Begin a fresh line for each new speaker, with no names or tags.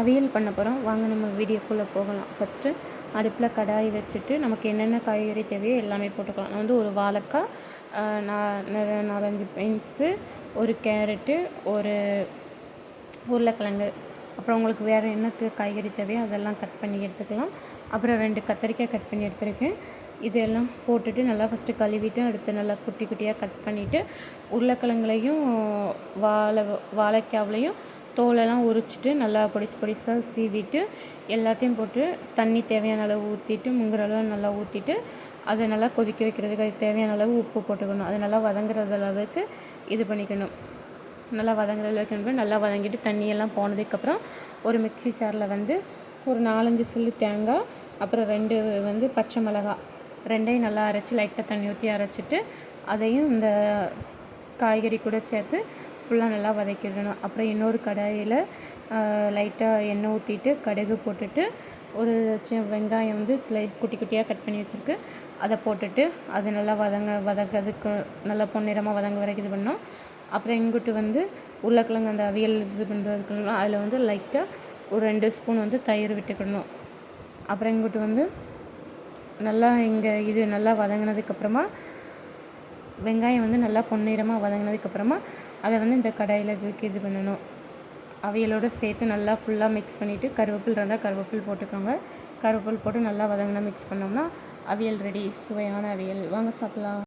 அவியல் பண்ண போகிறோம் வாங்க நம்ம வீடியோக்குள்ளே போகலாம். ஃபஸ்ட்டு அடுப்பில் கடாய் வச்சுட்டு நமக்கு என்னென்ன காய்கறி தேவையோ எல்லாமே போட்டுக்கலாம். நான் வந்து ஒரு வாழைக்காய் நான் நாலஞ்சு பீன்ஸு ஒரு கேரட்டு ஒரு உருளைக்கிழங்கு. அப்புறம் உங்களுக்கு வேறு என்ன காய்கறி தேவையோ அதெல்லாம் கட் பண்ணி எடுத்துக்கலாம். அப்புறம் ரெண்டு கத்தரிக்காய் கட் பண்ணி எடுத்துருக்கேன். இதெல்லாம் போட்டுட்டு நல்லா ஃபஸ்ட்டு கழுவிட்டு அடுத்து நல்லா குட்டி குட்டியாக கட் பண்ணிவிட்டு உருளைக்கிழங்குலையும் வாழை வாழைக்காவிலையும் தோலெல்லாம் உரிச்சிட்டு நல்லா பொடிசு பொடிசாக சீவிட்டு எல்லாத்தையும் போட்டு தண்ணி தேவையான அளவு ஊற்றிட்டு முங்குற அளவு நல்லா ஊற்றிட்டு அதை நல்லா கொதிக்க வைக்கிறதுக்கு அதுக்கு தேவையான அளவு உப்பு போட்டுக்கணும். அது நல்லா வதங்குறது அளவுக்கு இது பண்ணிக்கணும். நல்லா வதங்குற அளவுக்கு நல்லா வதங்கிட்டு தண்ணியெல்லாம் போனதுக்கப்புறம் ஒரு மிக்ஸி ஜாரில் வந்து ஒரு நாலஞ்சு சில்லு தேங்காய் அப்புறம் ரெண்டு வந்து பச்சை மிளகாய் ரெண்டையும் நல்லா அரைச்சி லைட்டாக தண்ணி ஊற்றி அரைச்சிட்டு அதையும் இந்த காய்கறி கூட சேர்த்து ஃபுல்லாக நல்லா வதக்கிடணும். அப்புறம் இன்னொரு கடாயில் லைட்டாக எண்ணெய் ஊற்றிட்டு கடுகு போட்டுட்டு ஒரு சின்ன வெங்காயம் வந்து ஸ்லை குட்டி குட்டியாக கட் பண்ணி வச்சுருக்கு. அதை போட்டுட்டு அது நல்லா வதங்க வதங்கிறதுக்கு நல்லா பொன்னிறமாக வதங்க வரைக்கும் இது பண்ணோம் அப்புறம் இங்குட்டு வந்து உருளைக்கிழங்கு அந்த அவியல் இது பண்ணுறதுக்கு அதில் வந்து லைட்டாக ஒரு ரெண்டு ஸ்பூன் வந்து தயிர் விட்டுக்கிடணும். அப்புறம் இங்குட்டு வந்து நல்லா இங்கே இது நல்லா வதங்கினதுக்கப்புறமா வெங்காயம் வந்து நல்லா பொன்னிறமாக வதங்கினதுக்கப்புறமா அதை வந்து இந்த கடாயில் தூக்கி இது பண்ணணும். அவியலோடு சேர்த்து நல்லா ஃபுல்லாக மிக்ஸ் பண்ணிவிட்டு கருவேப்பில் இருந்தால் கருவேப்பில் போட்டுக்கோங்க. கருவேப்பில் போட்டு நல்லா வதங்கினா மிக்ஸ் பண்ணோம்னா அவியல் ரெடி சுவையான அவியல். வாங்க சாப்பிட்லாம்.